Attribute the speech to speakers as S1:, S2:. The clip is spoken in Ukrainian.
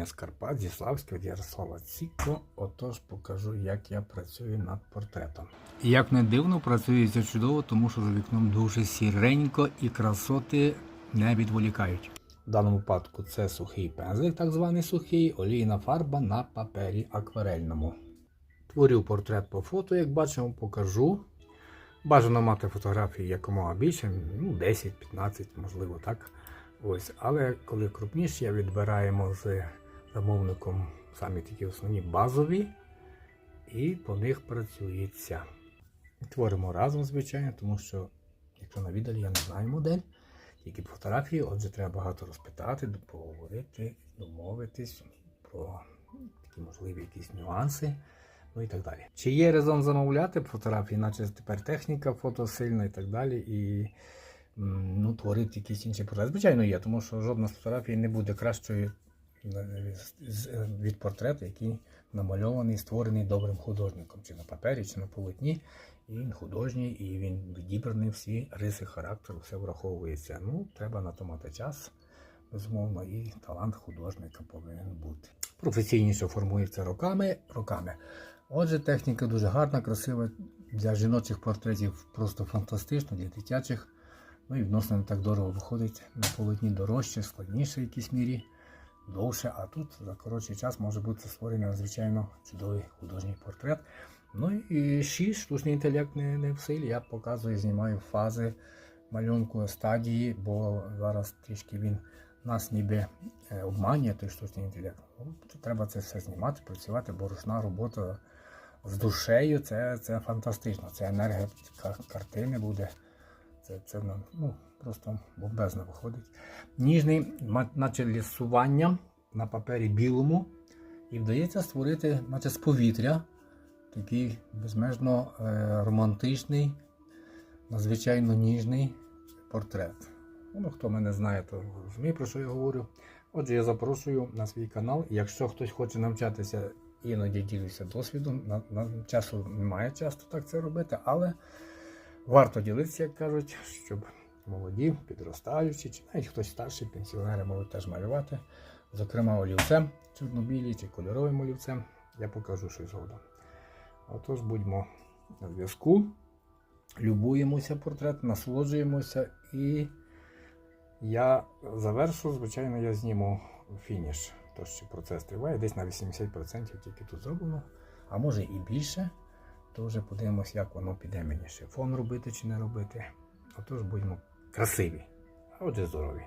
S1: Вітання з Карпат, зі Славська, від Ярослава Ціко. Отож покажу, як я працюю над портретом. Як не дивно, працюється чудово, тому що за вікном дуже сіренько і красоти не відволікають. В даному випадку це сухий пензлик, так званий сухий, олійна фарба на папері акварельному. Творю портрет по фото, як бачимо, покажу. Бажано мати фотографії якомога більше, ну 10-15, можливо, так. Ось, але коли крупніші, я відбираємо з замовником самі такі основні базові, і по них працюється. Творимо разом, звичайно, тому що, якщо на відео я не знаю модель, тільки по фотографії, отже, треба багато розпитати, поговорити, домовитись про такі можливі якісь нюанси. Ну і так далі. Чи є резон замовляти фотографії, наче тепер техніка фото сильна і так далі, і ну, творити якісь інші портрети? Звичайно, є, тому що жодна з фотографій не буде кращою від портрету, який намальований, створений добрим художником, чи на папері, чи на полотні. І він художній, і він відібраний, всі риси характеру, все враховується. Ну, треба на то мати час, безумовно, і талант художника повинен бути. Професійніше формується роками. роками. Отже, техніка дуже гарна, красива. Для жіночих портретів просто фантастично, для дитячих. Ну і відносно не так дорого виходить. На полотні дорожче, складніше в якійсь мірі, довше. А тут за коротший час може бути створений надзвичайно чудовий художній портрет. Ну і ще штучний інтелект не, не в силі. Я показую, знімаю фази малюнку стадії, бо зараз трішки він нас ніби е, обманює той штучний інтелект. Ну, треба це все знімати, працювати, бо ручна робота з душею це, це фантастично. Це енергія картини буде. Це, це ну, просто бомбезно виходить. Ніжний, наче лісування на папері білому. І вдається створити, наче з повітря, такий безмежно е, романтичний, надзвичайно ніжний портрет. Ну, хто мене знає, то розуміє, про що я говорю. Отже, я запрошую на свій канал. Якщо хтось хоче навчатися, іноді ділюся досвідом. На, на часу немає часто так це робити, але варто ділитися, як кажуть, щоб молоді, підростаючі, чи навіть хтось старший, пенсіонери можуть теж малювати. Зокрема, олівцем чорнобілі чи кольоровим олівцем. Я покажу щось згодом. Отож, будьмо на зв'язку. Любуємося портрет, насолоджуємося і я завершу, звичайно, я зніму фініш. То, що процес триває, десь на 80% тільки тут зроблено, а може і більше. То вже подивимось, як воно піде мені ще фон робити чи не робити. Отож будьмо красиві, а отже здорові.